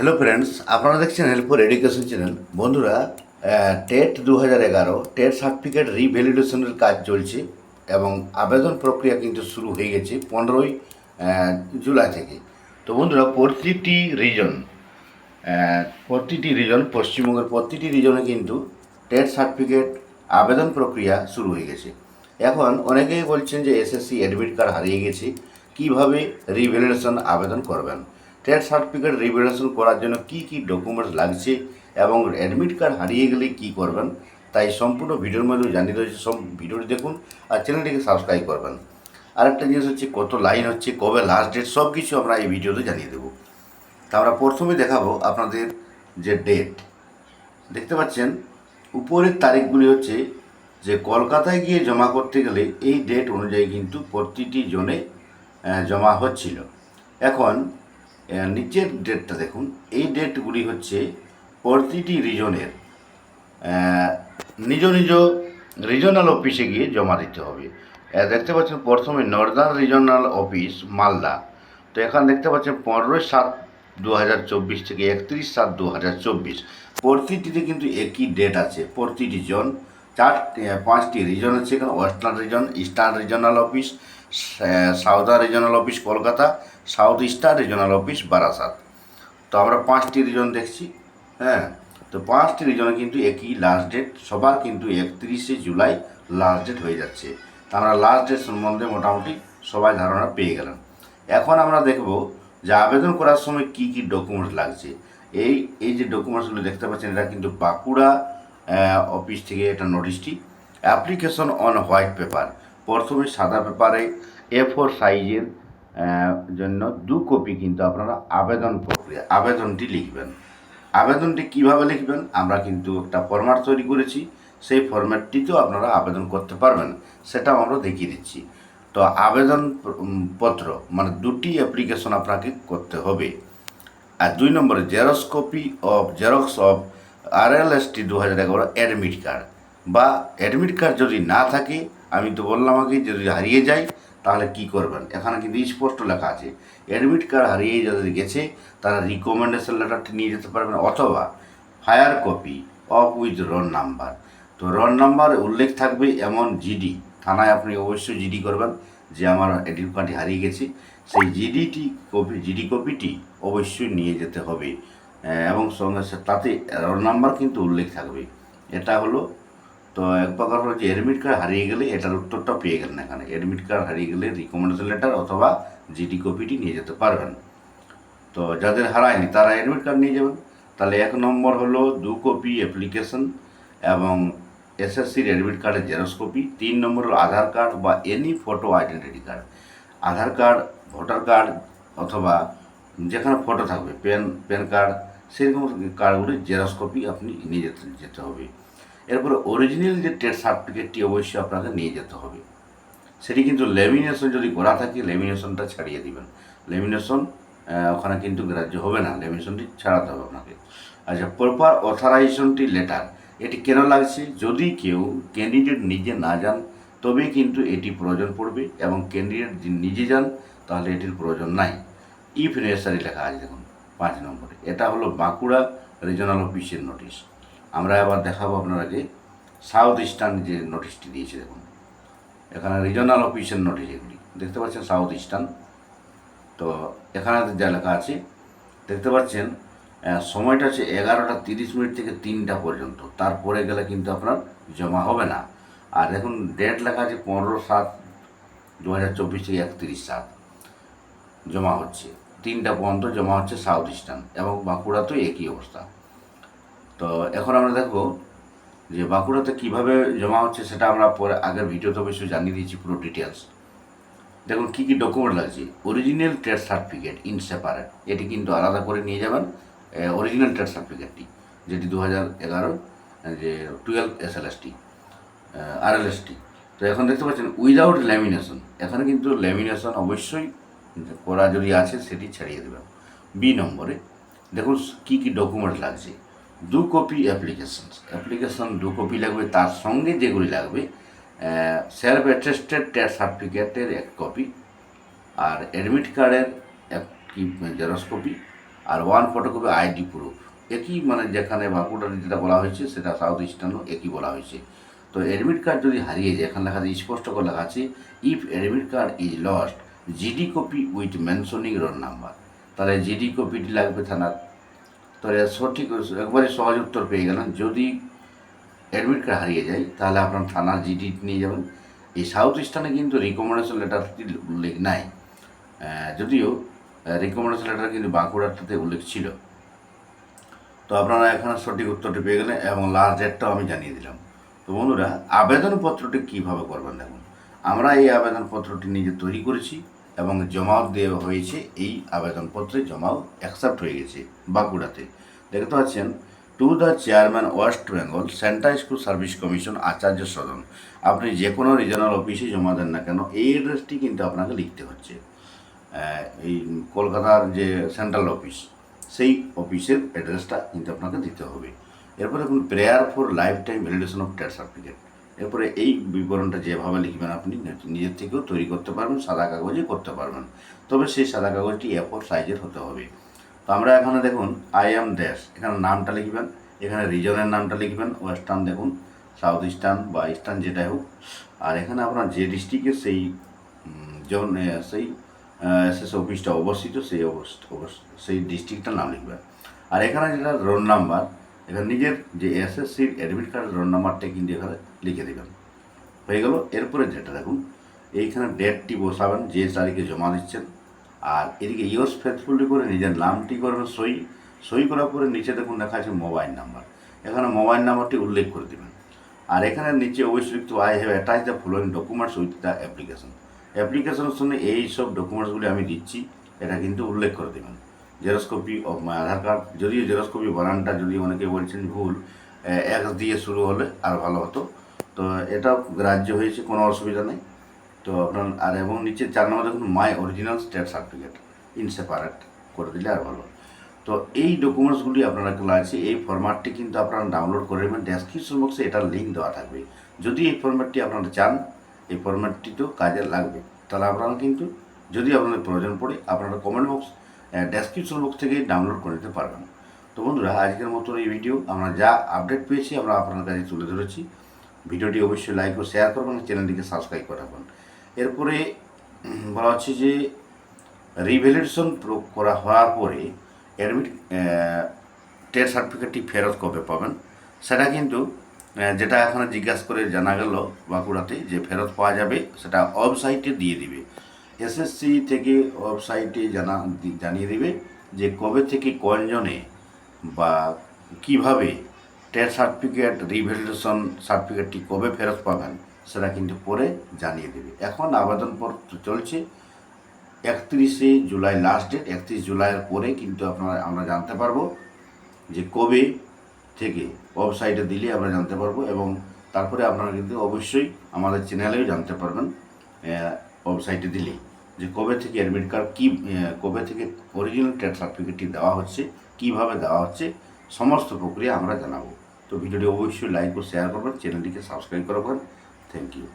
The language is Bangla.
হ্যালো ফ্রেন্ডস আপনারা দেখছেন হেল্পফর এডুকেশন চ্যানেল বন্ধুরা টেট দু হাজার এগারো টেট সার্টিফিকেট রিভ্যালিডেশনের কাজ চলছে এবং আবেদন প্রক্রিয়া কিন্তু শুরু হয়ে গেছে পনেরোই জুলাই থেকে। তো বন্ধুরা, প্রতিটি রিজন প্রতিটি রিজন পশ্চিমবঙ্গের প্রতিটি রিজনে কিন্তু টেট সার্টিফিকেট আবেদন প্রক্রিয়া শুরু হয়ে গেছে। এখন অনেকেই বলছেন যে এসএসসি অ্যাডমিট কার্ড হারিয়ে গেছে, কীভাবে রিভ্যালিডেশন আবেদন করবেন? টেট সার্টিফিকেট রিভ্যালিডেশন করার জন্য কি কি ডকুমেন্টস লাগছে এবং অ্যাডমিট কার্ড হারিয়ে গেলে কি করবেন, তাই সম্পূর্ণ ভিডিওর মধ্যে জানিয়ে রয়েছে সব ভিডিওটি দেখুন আর চ্যানেলটিকে সাবস্ক্রাইব করবেন। আরেকটা জিনিস হচ্ছে কত লাইন হচ্ছে, কবে লাস্ট ডেট সব কিছু আমরা এই ভিডিওতে জানিয়ে দেবো। তা আমরা প্রথমে দেখাবো আপনাদের যে ডেট দেখতে পাচ্ছেন, উপরের তারিখগুলি হচ্ছে যে কলকাতায় গিয়ে জমা করতে গেলে এই ডেট অনুযায়ী কিন্তু প্রতিটি জনে জমা হচ্ছিল। এখন নিচের ডেটটা দেখুন। এই ডেটগুলি হচ্ছে প্রতিটি রিজনের নিজ নিজ রিজনাল অফিসে গিয়ে জমা দিতে হবে। দেখতে পাচ্ছেন প্রথমে নর্দার্ন রিজনাল অফিস মালদা। তো এখানে দেখতে পাচ্ছেন পনেরোই সাত দু থেকে একত্রিশ সাত দু প্রতিটিতে কিন্তু একই ডেট আছে, প্রতিটি জন। চারটি পাঁচটি রিজন আছে এখানে western region eastern regional office southern regional office Kolkata south eastern regional office Barasat. তো আমরা পাঁচটি রিজন দেখছি হ্যাঁ? তো পাঁচটি রিজনে কিন্তু একই লাস্ট ডেট সবার কিন্তু একত্রিশে জুলাই লাস্ট ডেট হয়ে যাচ্ছে। তা আমরা লাস্ট ডেট সম্বন্ধে মোটামুটি সবাই ধারণা পেয়ে গেলাম। এখন আমরা দেখব যে আবেদন করার সময় কি কি ডকুমেন্টস লাগছে। এই এই যে ডকুমেন্টসগুলো দেখতে পাচ্ছেন, এটা কিন্তু বাঁকুড়া অফিস থেকে এটা নোটিশটি অ্যাপ্লিকেশন অন হোয়াইট পেপার প্রথমে সাদা পেপারে এ ফোর সাইজের জন্য দু কপি কিন্তু আপনারা আবেদন প্রক্রিয়া, আবেদনটি লিখবেন। আবেদনটি কীভাবে লিখবেন? আমরা কিন্তু একটা ফরম্যাট তৈরি করেছি। সেই ফরম্যাটটিতেও আপনারা আবেদন করতে পারবেন। সেটাও আমরা দেখিয়ে দিচ্ছি। তো আবেদন পত্র মানে দুটি অ্যাপ্লিকেশন আপনাকে করতে হবে। আর দুই নম্বরে xerox copy of xerox of R L S T দু হাজার এগারো অ্যাডমিট কার্ড বা অ্যাডমিট কার্ড যদি না থাকে আমি তো বললাম আগে যদি হারিয়ে যায় তাহলে কি করবেন? এখানে কিন্তু স্পষ্ট লেখা আছে অ্যাডমিট কার্ড হারিয়ে যাদের গেছে, তারা রিকমেন্ডেশন লেটারটি নিয়ে যেতে পারবেন, অথবা fire copy of with roll number তো রন নাম্বার উল্লেখ থাকবে এমন জিডি থানায় আপনি অবশ্যই জিডি করবেন যে আমার এডিট কার্ডটি হারিয়ে গেছে। সেই জিডিটি কপি জিডি কপিটি অবশ্যই নিয়ে যেতে হবে। এবং সঙ্গে তাতে রোল নাম্বার কিন্তু উল্লেখ থাকবে। এটা হলো তো এক প্রকার হলো যে অ্যাডমিট কার্ড হারিয়ে গেলে এটার উত্তরটা পেয়ে গেলেন এখানে অ্যাডমিট কার্ড হারিয়ে গেলে রিকমেন্ডেশন লেটার অথবা জিডি কপিটি নিয়ে যেতে পারবেন। তো যাদের হারায়নি তারা অ্যাডমিট কার্ড নিয়ে যাবেন। তাহলে এক নম্বর হলো দু কপি অ্যাপ্লিকেশন এবং এসএসসির অ্যাডমিট কার্ডের জেরক্স কপি তিন নম্বর হলো আধার কার্ড বা any photo identity card Aadhaar card voter card অথবা যেখানে ফটো থাকবে প্যান প্যান কার্ড সেরকম কার্ডগুলি জেরক্স কপি আপনি নিয়ে যেতে যেতে হবে। এরপরে অরিজিনাল যে ট্রেড সার্টিফিকেটটি অবশ্যই আপনাকে নিয়ে যেতে হবে। সেটি কিন্তু লেমিনেশন যদি করা থাকে লেমিনেশনটা ছাড়িয়ে দিবেন। লেমিনেশন ওখানে কিন্তু গ্রাহ্য হবে না। লেমিনেশনটি ছাড়াতে হবে আপনাকে। আচ্ছা প্রপার অথরাইজেশনটি লেটার এটি কেন লাগছে? যদি কেউ ক্যান্ডিডেট নিজে না যান তবেই কিন্তু এটি প্রয়োজন পড়বে এবং ক্যান্ডিডেট নিজে যান, তাহলে এটির প্রয়োজন নাই। ইফ নেসারি লেখা আছে দেখুন, পাঁচ নম্বরে। এটা হলো বাঁকুড়া রিজনাল অফিসের নোটিশ আমরা এবার দেখাবো আপনারাকে সাউথ ইস্টার্ন যে নোটিশটি দিয়েছে, দেখুন। এখানে রিজনাল অফিসের নোটিশ এগুলি। দেখতে পাচ্ছেন সাউথ ইস্টার্ন তো এখানে যা লেখা আছে, দেখতে পাচ্ছেন সময়টা হচ্ছে এগারোটা তিরিশ মিনিট থেকে তিনটা পর্যন্ত। তারপরে গেলে কিন্তু আপনার জমা হবে না। আর দেখুন ডেট লেখা আছে পনেরো সাত দু হাজার চব্বিশ থেকে একত্রিশ সাত। জমা হচ্ছে। তিনটা পর্যন্ত জমা হচ্ছে সাউথ ইস্টার্ন এবং বাঁকুড়াতেও একই অবস্থা। তো এখন আমরা দেখব যে বাঁকুড়াতে কীভাবে জমা হচ্ছে সেটা আমরা পরে আগের ভিডিওতে অবশ্যই জানিয়ে দিয়েছি পুরো ডিটেলস দেখুন, কী কী ডকুমেন্ট লাগছে? Original trade certificate in separate এটি কিন্তু আলাদা করে নিয়ে যাবেন অরিজিনাল ট্রেড সার্টিফিকেটটি যেটি দু হাজার এগারো যে twelve S L S T R L S T তো এখন দেখতে পাচ্ছেন উইদাউট ল্যামিনেশন এখানে কিন্তু ল্যামিনেশন অবশ্যই করা যদি আছে, সেটি ছাড়িয়ে দেবেন। বি নম্বরে, দেখুন, কী কী ডকুমেন্ট লাগছে। দু কপি অ্যাপ্লিকেশন অ্যাপ্লিকেশন দু কপি লাগবে, তার সঙ্গে যেগুলি লাগবে সেলফ অ্যাটেস্টেড ট্যাক্স সার্টিফিকেটের এক কপি আর অ্যাডমিট কার্ডের একটি জেরক্স কপি আর ওয়ান ফটোকপি আইডি প্রুফ একই মানে যেখানে বাঁকুড়ার যেটা বলা হয়েছে, সেটা সাউথ ইস্টার্নও একই বলা হয়েছে। তো অ্যাডমিট কার্ড যদি হারিয়ে যায়, এখানে লেখা আছে, স্পষ্ট করে লেখা আছে if admit card is lost GD copy with mentioning roll number তাহলে জিডি কপিটি লাগবে থানার তাহলে সঠিক, একবারে সহজ উত্তর পেয়ে গেলেন যদি অ্যাডমিট কার্ড হারিয়ে যায়, তাহলে আপনার থানার জিডি নিয়ে যাবেন। এই সাউথ ইস্টার্নে কিন্তু রিকমেন্ডেশন লেটারটি উল্লেখ নাই। যদিও রিকমেন্ডেশন লেটার কিন্তু বাঁকুড়াটাতে উল্লেখ ছিল। তো আপনারা এখানে সঠিক উত্তরটি পেয়ে গেলেন এবং লাস্ট ডেটটাও আমি জানিয়ে দিলাম। তো বন্ধুরা, আবেদনপত্রটি কীভাবে করবেন দেখুন। আমরা এই আবেদনপত্রটি নিজে তৈরি করেছি। এবং জমাও দেওয়া হয়েছে, এই আবেদনপত্রে জমাও অ্যাকসেপ্ট হয়ে গেছে বাঁকুড়াতে। দেখতে পাচ্ছেন to the chairman West Bengal central school service commission Acharya Sadan আপনি যে কোনো রিজনাল অফিসে জমা দেন না কেন, এই অ্যাড্রেসটি কিন্তু আপনাকে লিখতে হচ্ছে। এই কলকাতার যে সেন্ট্রাল অফিস সেই অফিসের অ্যাড্রেসটা কিন্তু আপনাকে দিতে হবে। এরপরে দেখুন prayer for life time validation of TET certificate এরপরে এই বিবরণটা যেভাবে লিখবেন আপনি নিজের থেকেও তৈরি করতে পারবেন, সাদা কাগজে করতে পারবেন। তবে সেই সাদা কাগজটি এ ফোর সাইজের হতে হবে। তো আমরা এখানে দেখুন আই এম দেশ এখানে নামটা লিখবেন, এখানে রিজনের নামটা লিখবেন ওয়েস্টার্ন দেখুন সাউথ ইস্টার্ন বা ইস্টার্ন যেটাই হোক। আর এখানে আপনার যে ডিস্ট্রিক্টের সেই জন সেই এসএস অফিসটা অবস্থিত, সেই অবস্থ- সেই ডিস্ট্রিক্টটার নাম লিখবেন। আর এখানে যেটা রোল নাম্বার এখানে নিজের যে এসএসসির অ্যাডমিট কার্ডের রোল নাম্বারটা কিন্তু এখানে লিখে দেবেন। হয়ে গেল। এরপরে যেটা দেখুন, এইখানে ডেটটি বসাবেন, যে তারিখে জমা দিচ্ছেন। আর এদিকে ইয়োর্স ফেথফুলি করে নিজের নামটি করবেন, সই। সই করার পরে নিচে দেখুন লেখা আছে মোবাইল নাম্বার এখানে মোবাইল নাম্বারটি উল্লেখ করে দেবেন। আর এখানে নিচে অবশ্যই লিখতে I have attach the following documents with the application অ্যাপ্লিকেশনের সঙ্গে এই সব ডকুমেন্টসগুলি আমি দিচ্ছি, এটা কিন্তু উল্লেখ করে দেবেন। Xerox copy of my Aadhaar card, যদিও জেরক্স কপি বানানটা যদি অনেকে বলছেন ভুল এক্স দিয়ে শুরু হলে আর ভালো হতো। তো এটা গ্রাহ্য হয়েছে, কোনো অসুবিধা নেই। তো আপনার, আর এবং নিচে চার নম্বর দেখুন my original state certificate in separate করে দিলে আর ভালো। তো এই ডকুমেন্টসগুলি আপনারা আছে, এই ফরম্যাটটি কিন্তু আপনারা ডাউনলোড করে নেবেন। ডেসক্রিপশন বক্সে এটার লিঙ্ক দেওয়া থাকবে। যদি এই ফরম্যাটটি আপনারা চান, এই ফরম্যাটটি তো কাজে লাগবে। তাহলে আপনারা কিন্তু, যদি আপনাদের প্রয়োজন পড়ে, আপনারা কমেন্ট বক্স ডেসক্রিপশন বক্স থেকে ডাউনলোড করে নিতে পারবেন। তো বন্ধুরা, আজকের মতো এই ভিডিও আমরা যা আপডেট পেয়েছি, আমরা আপনার কাছে তুলে ধরেছি। ভিডিওটি অবশ্যই লাইক ও শেয়ার করবেন চ্যানেলটিকে সাবস্ক্রাইব করে রাখবেন এরপরে বলা হচ্ছে যে রিভ্যালিডেশন করা হওয়ার পরে অ্যাডমিট টেট সার্টিফিকেটটি ফেরত কবে পাবেন? সেটা কিন্তু যেটা এখানে জিজ্ঞাসা করে জানা গেল বাঁকুড়াতে যে ফেরত পাওয়া যাবে, সেটা ওয়েবসাইটে দিয়ে দিবে। এসএসসি থেকে ওয়েবসাইটে জানা, জানিয়ে দেবে যে কবে থেকে কয়জনে বা কীভাবে টেট সার্টিফিকেট রিভ্যালিডেশন সার্টিফিকেটটি কবে ফেরত পাবেন, সেটা কিন্তু পরে জানিয়ে দেবে। এখন আবেদনপত্র চলছে একত্রিশে জুলাই লাস্ট ডেট একত্রিশ জুলাইয়ের পরে কিন্তু আপনারা, আমরা জানতে পারব যে কবে থেকে ওয়েবসাইটে দিলে আমরা জানতে পারব এবং তারপরে আপনারা কিন্তু অবশ্যই আমাদের চ্যানেলেও জানতে পারবেন ওয়েবসাইটে দিলে। যে কবে থেকে অ্যাডমিট কার্ড কী কবে থেকে অরিজিনাল ট্যাক্স সার্টিফিকেটটি দেওয়া হচ্ছে, কীভাবে দেওয়া হচ্ছে, সমস্ত প্রক্রিয়া আমরা জানাব। তো ভিডিওটি অবশ্যই লাইক ও শেয়ার করবেন চ্যানেলটিকে সাবস্ক্রাইব করবেন থ্যাংক ইউ